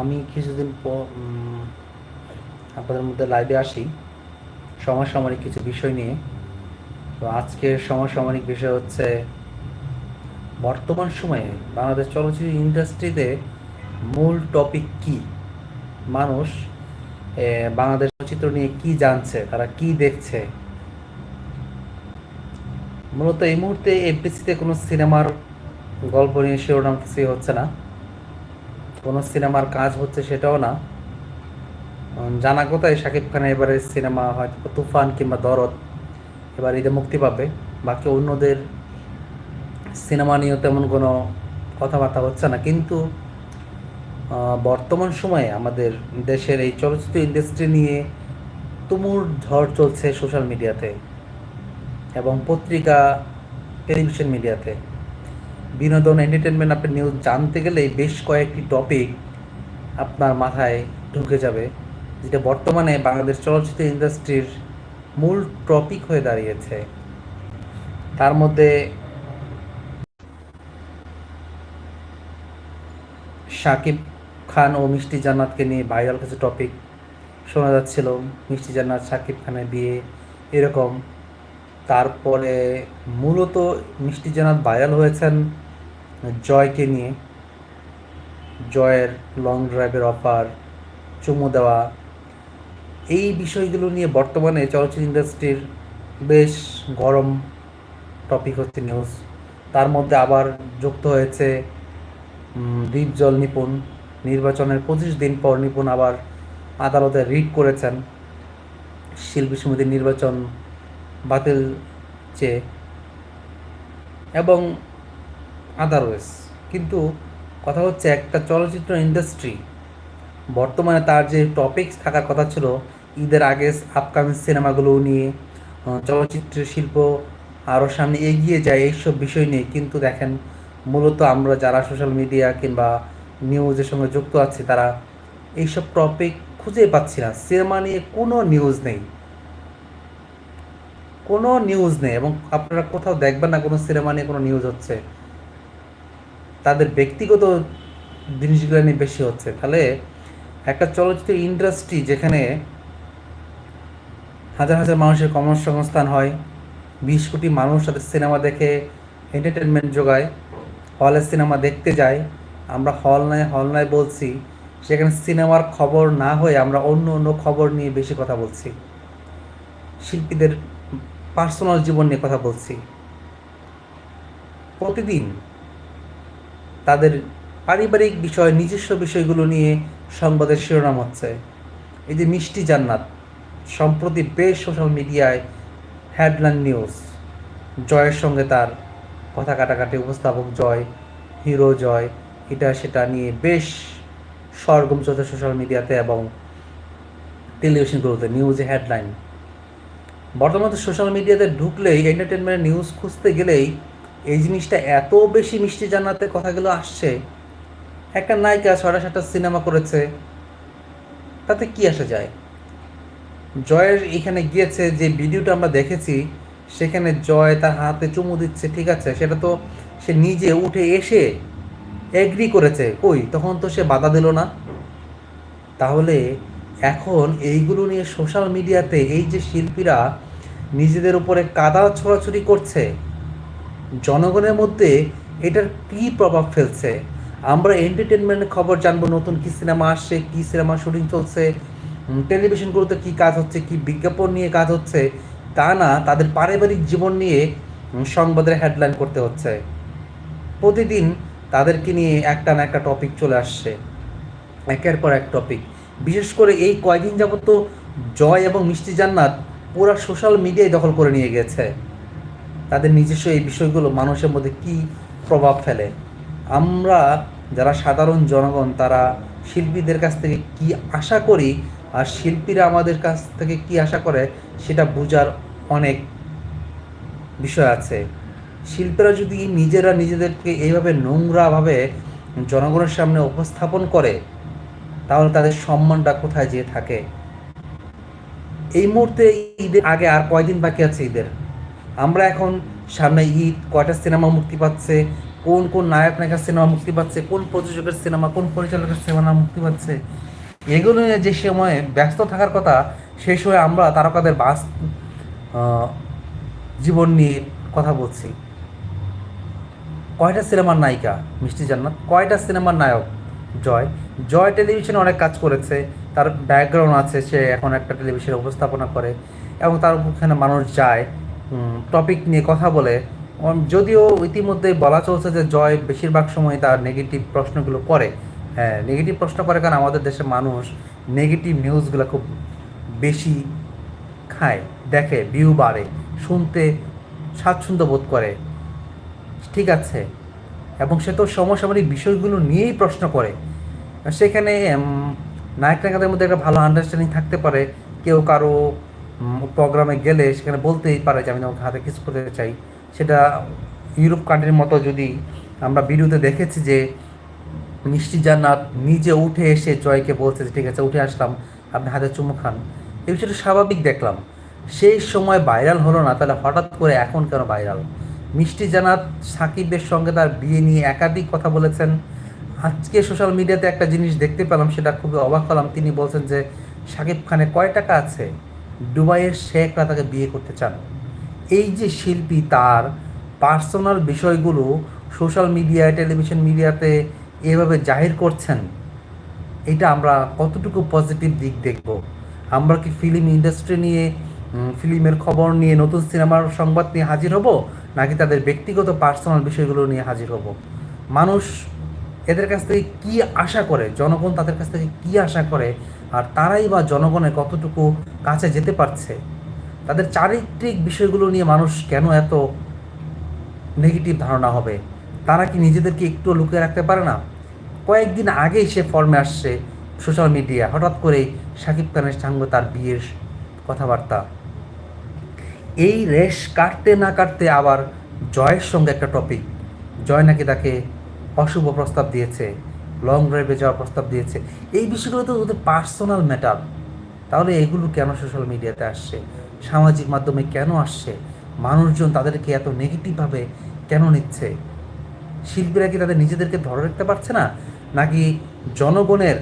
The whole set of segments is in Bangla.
আমি কিছুদিন পর আপনাদের মধ্যে লাইভে আসি। সমসাময়িক কিছু বিষয় নিয়ে। তো আজকের সমসাময়িক বিষয় হচ্ছে, বর্তমান সময়ে বাংলাদেশ চলচ্চিত্র ইন্ডাস্ট্রিতে মূল টপিক কি? মানুষ বাংলাদেশ চলচ্চিত্র নিয়ে কি জানছে, তারা কি দেখছে? মূলত এই মুহূর্তে এফবিসিতে কোনো সিনেমার গল্প নিয়ে শিরোনাম হচ্ছে না। কোনো সিনেমার কাজ হচ্ছে সেটাও না। জানা কথাই শাকিব খানের এবারে সিনেমা হয়তো তুফান কিংবা দরদ এবার ঈদে মুক্তি পাবে। বাকি অন্যদের সিনেমা নিয়েও তেমন কোনো কথাবার্তা হচ্ছে না। কিন্তু বর্তমান সময়ে আমাদের দেশের এই চলচ্চিত্র ইন্ডাস্ট্রি নিয়ে তুমুল ঝড় চলছে সোশ্যাল মিডিয়াতে এবং পত্রিকা টেলিভিশন মিডিয়াতে বিনোদন এন্টারটেনমেন্ট আপনি নিউজ জানতে গেলে বেশ কয়েকটি টপিক আপনার মাথায় ঢুকে যাবে, যেটা বর্তমানে বাংলাদেশ চলচ্চিত্র ইন্ডাস্ট্রির মূল টপিক হয়ে দাঁড়িয়েছে। তার মধ্যে শাকিব খান ও মিষ্টি জান্নাতকে নিয়ে ভাইরাল কিছু টপিক শোনা যাচ্ছিল। মিষ্টি জান্নাত শাকিব খানের বিয়ে, এরকম। তারপরে মূলত মিষ্টি জান্নাত ভাইরাল হয়েছেন জয়কে নিয়ে। জয়ের লং ড্রাইভের অফার চুমু দেওয়া। এই বিষয়গুলো নিয়ে বর্তমানে চলচ্চিত্র ইন্ডাস্ট্রির বেশ গরম টপিক হচ্ছে নিউজ তার মধ্যে আবার যুক্ত হয়েছে দ্বীপজল নিপুণ। নির্বাচনের পঁচিশ দিন পর নিপুণ আবার আদালতে রিট করেছেন। শিল্পী সমিতির নির্বাচন বাতিল চেয়ে এবং আদারওয়েজ কিন্তু কথা হচ্ছে একটা চলচ্চিত্র ইন্ডাস্ট্রি বর্তমানে তার যে টপিকস থাকার কথা ছিল, ঈদের আগে আপকামিং সিনেমাগুলো নিয়ে চলচ্চিত্র শিল্প আরও সামনে এগিয়ে যায় এইসব বিষয় নিয়ে। কিন্তু দেখেন, মূলত আমরা যারা সোশ্যাল মিডিয়া কিংবা নিউজের সঙ্গে যুক্ত আছি, তারা এইসব টপিক খুঁজে পাচ্ছি না। সিনেমা নিয়ে কোনো নিউজ নেই। কোনো নিউজ নেই এবং আপনারা কোথাও দেখবেন না কোনো সিনেমা নিয়ে কোনো নিউজ হচ্ছে। তাদের ব্যক্তিগত জিনিসগুলো নিয়ে বেশি হচ্ছে। তাহলে একটা চলচ্চিত্র ইন্ডাস্ট্রি যেখানে হাজার হাজার মানুষের কর্মসংস্থান হয়, বিশ কোটি মানুষ তাদের সিনেমা দেখে এন্টারটেনমেন্ট যোগায় হলে সিনেমা দেখতে যায়, আমরা হল নয় হল নয় বলছি, সেখানে সিনেমার খবর না হয়ে আমরা অন্য অন্য খবর নিয়ে বেশি কথা বলছি। শিল্পীদের পার্সোনাল জীবন নিয়ে কথা বলছি। প্রতিদিন তাদের পারিবারিক বিষয়, নিজস্ব বিষয়গুলো নিয়ে সংবাদের শিরোনাম হচ্ছে। এই যে মিষ্টি জান্নাত, সম্প্রতি বেশ সোশ্যাল মিডিয়ায় হেডলাইন নিউজ, জয়ের সঙ্গে তার কথা কাটাকাটি, উপস্থাপক জয়, হিরো জয়, এটা সেটা নিয়ে বেশ সরগম চলছে সোশ্যাল মিডিয়াতে এবং টেলিভিশনগুলোতে, নিউজে হেডলাইন। বর্তমানে সোশ্যাল মিডিয়াতে ঢুকলেই এন্টারটেনমেন্টের নিউজ খুঁজতে গেলেই এই জিনিসটা এত বেশি মিষ্টি জানাতে কথাগুলো আসছে। একটা নায়িকা ছটা সাতটা সিনেমা করেছে, তাতে কি আসা যায়? জয়ের এখানে গিয়েছে যে ভিডিওটা আমরা দেখেছি, সেখানে জয় তার হাতে চুমু দিচ্ছে, ঠিক আছে? সেটা তো সে নিজে উঠে এসে এগ্রি করেছে, কই? তখন তো সে বাধা দিল না। তাহলে এখন এইগুলো নিয়ে সোশ্যাল মিডিয়াতে এই যে শিল্পীরা নিজেদের উপরে কাদা ছোড়াছুরি করছে, জনগণের মধ্যে এটার কী প্রভাব ফেলছে? আমরা এন্টারটেনমেন্টের খবর জানব, নতুন কি সিনেমা আসছে, কি সিনেমা শুটিং চলছে টেলিভিশনগুলোতে কি কাজ হচ্ছে, কি বিজ্ঞাপন নিয়ে কাজ হচ্ছে, তা না, তাদের পারিবারিক জীবন নিয়ে সংবাদের হেডলাইন করতে হচ্ছে। প্রতিদিন তাদেরকে নিয়ে একটা না একটা টপিক চলে আসছে। একের পর এক টপিক বিশেষ করে এই কয়দিন যাবত তো জয় এবং মিষ্টি জান্নাত পুরো সোশ্যাল মিডিয়ায় দখল করে নিয়ে গেছে। তাদের নিজস্ব এই বিষয়গুলো মানুষের মধ্যে কি প্রভাব ফেলে? আমরা যারা সাধারণ জনগণ, তারা শিল্পীদের কাছ থেকে কি আশা করি আর শিল্পীরা আমাদের কাছ থেকে কি আশা করে সেটা বোঝার অনেক বিষয় আছে। শিল্পীরা যদি নিজেরা নিজেদেরকে এইভাবে নোংরাভাবে জনগণের সামনে উপস্থাপন করে তাহলে তাদের সম্মানটা কোথায় যেয়ে থাকে? এই মুহূর্তে ঈদের আগে আর কয়দিন বাকি আছে ঈদের? আমরা এখন সামনে ঈদ, কয়টা সিনেমা মুক্তি পাচ্ছে, কোন কোন নায়ক নায়িকার সিনেমা মুক্তি পাচ্ছে, কোন প্রযোজকের সিনেমা, কোন পরিচালকের সিনেমা মুক্তি পাচ্ছে, এগুলো নিয়ে যে সময়ে ব্যস্ত থাকার কথা সেই সময় আমরা তারকাদের বাস জীবন নিয়ে কথা বলছি। কয়টা সিনেমার নায়িকা, মিষ্টি জান্নাত? কয়টা সিনেমার নায়ক? জয়। জয় টেলিভিশনে অনেক কাজ করেছে। তার ব্যাকগ্রাউন্ড আছে, সে এখন একটা টেলিভিশনে উপস্থাপনা করে এবং তার ওখানে মানুষ যায়। টপিক নিয়ে কথা বলে। যদিও ইতিমধ্যে বলা চলছে যে জয় বেশিরভাগ সময় তার নেগেটিভ প্রশ্নগুলো করে। হ্যাঁ নেগেটিভ প্রশ্ন করে কারণ আমাদের দেশের মানুষ নেগেটিভ নিউজগুলো খুব বেশি খায়, দেখে ভিউ বাড়ে, শুনতে স্বাচ্ছন্দ্য বোধ করে। ঠিক আছে। এবং সে তো সমসাময়িক বিষয়গুলো নিয়েই প্রশ্ন করে। সেখানে নায়ক নায়িকাদের মধ্যে একটা ভালো আন্ডারস্ট্যান্ডিং থাকতে পারে। কেউ কারও প্রোগ্রামে গেলে সেখানে বলতেই পারে যে, আমি তোমাকে হাতে কিছু করতে চাই। সেটা ইউরোপ কান্ট্রির মতো যদি আমরা ভিডিওতে দেখেছি যে মিষ্টি জান্নাত নিজে উঠে এসে জয়কে বলছে যে, ঠিক আছে, উঠে আসলাম, আপনি হাতে চুমু খান। এই বিষয়টা স্বাভাবিক দেখলাম। সেই সময় ভাইরাল হলো না, তাহলে হঠাৎ করে এখন কেন ভাইরাল মিষ্টি জানাত সাকিবের সঙ্গে তার বিয়ে নিয়ে একাধিক কথা বলেছেন। আজকে সোশ্যাল মিডিয়াতে একটা জিনিস দেখতে পেলাম, সেটা খুবই অবাক হলাম। তিনি বলছেন যে, সাকিব খানে কয় টাকা আছে? দুবাইয়ের শেখরা তাকে বিয়ে করতে চান। এই যে শিল্পী তার পার্সোনাল বিষয়গুলো সোশ্যাল মিডিয়ায় টেলিভিশন মিডিয়াতে এভাবে জাহির করছেন, এটা আমরা কতটুকু পজিটিভ দিক দেখব? আমরা কি ফিল্ম ইন্ডাস্ট্রি নিয়ে ফিল্মের খবর নিয়ে, নতুন সিনেমার সংবাদ নিয়ে হাজির হব? নাকি তাদের ব্যক্তিগত পার্সোনাল বিষয়গুলো নিয়ে হাজির হব? মানুষ এদের কাছ থেকে কি আশা করে? জনগণ তাদের কাছ থেকে কি আশা করে? আর তারাই বা জনগণের কতটুকু কাছে যেতে পারছে? তাদের চারিত্রিক বিষয়গুলো নিয়ে মানুষ কেন এত নেগেটিভ ধারণা হবে? তারা কি নিজেদেরকে একটু লুকিয়ে রাখতে পারে না? কয়েকদিন আগেই সে ফর্মে আসছে সোশ্যাল মিডিয়া হঠাৎ করেই শাকিব খানের সঙ্গে তার বিয়ের কথাবার্তা। এই রেশ কাটতে না কাটতে আবার জয়ের সঙ্গে একটা টপিক জয় নাকি তাকে অশুভ প্রস্তাব দিয়েছে লং ড্রাইভে যাওয়ার প্রস্তাব দিয়েছে। এই বিষয়গুলো তো ওদের পার্সোনাল ম্যাটার তাহলে এগুলো কেন সোশ্যাল মিডিয়াতে আসছে? সামাজিক মাধ্যমে কেন আসছে? মানুষজন তাদেরকে এত নেগেটিভভাবে কেন নিচ্ছে? শিল্পীরা কি তাদের নিজেদেরকে ধরে রাখতে পারছে না? নাকি জনগণের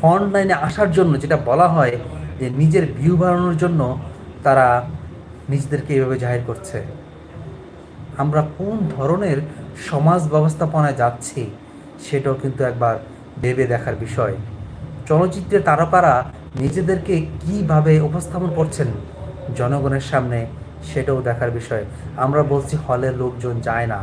ফ্রন্ট লাইনে আসার জন্য যেটা বলা হয় যে নিজের ভিউ বাড়ানোর জন্য তারা নিজেদেরকে এভাবে জাহির করছে। আমরা কোন ধরনের সমাজ ব্যবস্থাপনায় যাচ্ছি সেটাও কিন্তু একবার ভেবে দেখার বিষয়। চলচ্চিত্রের তারকারা নিজেদেরকে কীভাবে উপস্থাপন করছেন জনগণের সামনে সেটাও দেখার বিষয়। আমরা বলছি হলের লোকজন যায় না,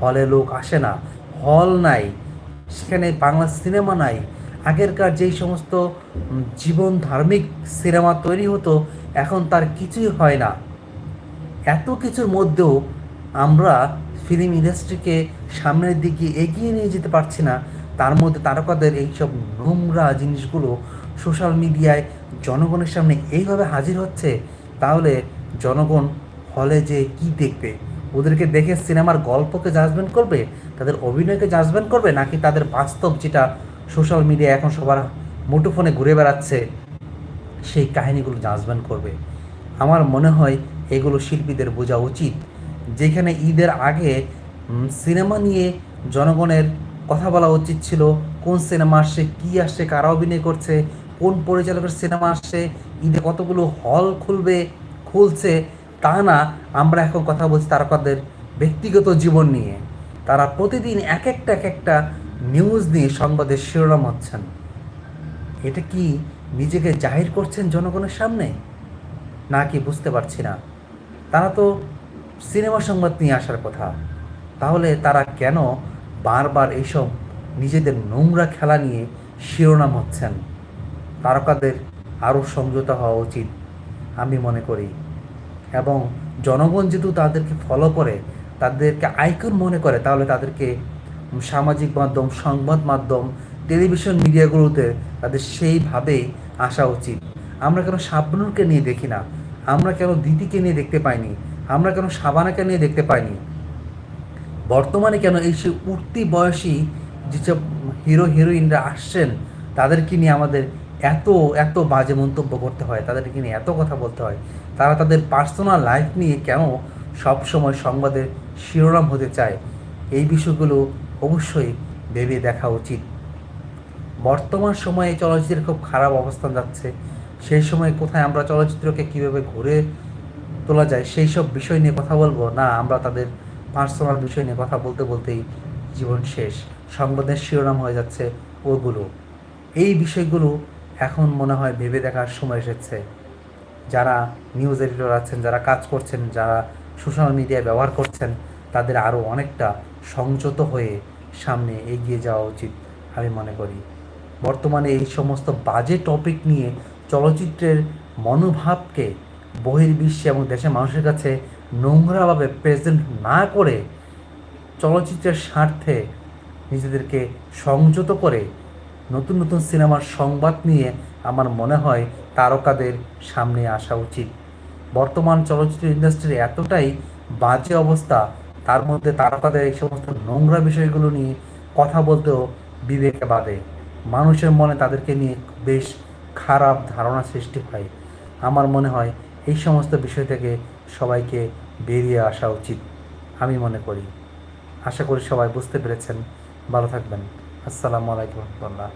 হলে লোক আসে না, হল নাই, সেখানে বাংলা সিনেমা নাই। আগেরকার যেই সমস্ত জীবন ধার্মিক সিনেমা তৈরি হতো এখন তার কিছুই হয় না। এত কিছুর মধ্যেও আমরা ফিল্ম ইন্ডাস্ট্রিকে সামনের দিকে এগিয়ে নিয়ে যেতে পারছি না। তার মধ্যে তারকাদের এইসব নোংরা জিনিসগুলো সোশ্যাল মিডিয়ায় জনগণের সামনে এইভাবে হাজির হচ্ছে, তাহলে জনগণ হলে যে কি দেখবে? ওদেরকে দেখে সিনেমার গল্পকে জাজমেন্ট করবে? তাদের অভিনয়কে জাজমেন্ট করবে? নাকি তাদের বাস্তব যেটা সোশ্যাল মিডিয়া এখন সবার মুঠোফোনে ঘুরে বেড়াচ্ছে? সেই কাহিনীগুলো জাজমেন্ট করবে। আমার মনে হয় এগুলো শিল্পীদের বোঝা উচিত। যেখানে ঈদের আগে সিনেমা নিয়ে জনগণের কথা বলা উচিত ছিল, কোন সিনেমা আসছে, কী আসছে, কারা অভিনয় করছে, কোন পরিচালকের সিনেমা আসছে, ঈদে কতগুলো হল খুলবে, খুলছে, তা না, আমরা এখন কথা বলছি তারকাদের ব্যক্তিগত জীবন নিয়ে। তারা প্রতিদিন এক একটা এক একটা নিউজ নিয়ে সংবাদের শিরোনাম হচ্ছেন। এটা কি নিজেকে জাহির করছেন জনগণের সামনে? না কি বুঝতে পারছি না। তারা তো সিনেমা সংবাদ নিয়ে আসার কথা। তাহলে তারা কেন বারবার এইসব নিজেদের নোংরা খেলা নিয়ে শিরোনাম হচ্ছেন? তারকাদের আরও সংযত হওয়া উচিত, আমি মনে করি। এবং জনগণ যেহেতু তাদেরকে ফলো করে, তাদেরকে আইকন মনে করে, তাহলে তাদেরকে সামাজিক মাধ্যম, সংবাদ মাধ্যম টেলিভিশন মিডিয়াগুলোতে তাদের সেইভাবেই আসা উচিত। আমরা কেন শাবনুরকে নিয়ে দেখি না? আমরা কেন দিদিকে নিয়ে দেখতে পাইনি? আমরা কেন সাবানাকে নিয়ে দেখতে পাইনি? বর্তমানে কেন এই সে উঠতি বয়সী যেসব হিরো, হিরোইনরা আসছেন, তাদেরকে নিয়ে আমাদের এত এত বাজে মন্তব্য করতে হয়, তাদেরকে নিয়ে এত কথা বলতে হয়। তারা তাদের পার্সোনাল লাইফ নিয়ে কেন সব সময় সংবাদের শিরোনাম হতে চায়? এই বিষয়গুলো অবশ্যই ভেবে দেখা উচিত। বর্তমান সময়ে চলচ্চিত্রের খুব খারাপ অবস্থান যাচ্ছে, সেই সময় কোথায় আমরা চলচ্চিত্রকে কীভাবে ঘুরে তোলা যায়, সেই সব বিষয় নিয়ে কথা বলব? না, আমরা তাদের পার্সোনাল বিষয় নিয়ে কথা বলতে বলতেই জীবন শেষ। সংবাদের শিরোনাম হয়ে যাচ্ছে ওগুলো। এই বিষয়গুলো এখন মনে হয় ভেবে দেখার সময় এসেছে। যারা নিউজ এডিটর আছেন, যারা কাজ করছেন, যারা সোশ্যাল মিডিয়া ব্যবহার করছেন, তাদের আরও অনেকটা সংযত হয়ে সামনে এগিয়ে যাওয়া উচিত, আমি মনে করি। বর্তমানে এই সমস্ত বাজে টপিক নিয়ে চলচ্চিত্রের মনোভাবকে বহির্বিশ্বে এবং দেশের মানুষের কাছে নোংরাভাবে প্রেজেন্ট না করে চলচ্চিত্রের স্বার্থে নিজেদেরকে সংযত করে নতুন নতুন সিনেমার সংবাদ নিয়ে আমার মনে হয় তারকাদের সামনে আসা উচিত। বর্তমান চলচ্চিত্র ইন্ডাস্ট্রির এতটাই বাজে অবস্থা, তার মধ্যে তারকাদের এই সমস্ত নোংরা বিষয়গুলো নিয়ে কথা বলতেও বিবেকে বাদে মানুষের মনে তাদেরকে নিয়ে বেশ খারাপ ধারণা সৃষ্টি হয়। আমার মনে হয় এই সমস্ত বিষয় থেকে সবাইকে বেরিয়ে আসা উচিত, আমি মনে করি। আশা করি সবাই বুঝতে পেরেছেন। ভালো থাকবেন। আসসালামু আলাইকুম রহমতুল্লাহ।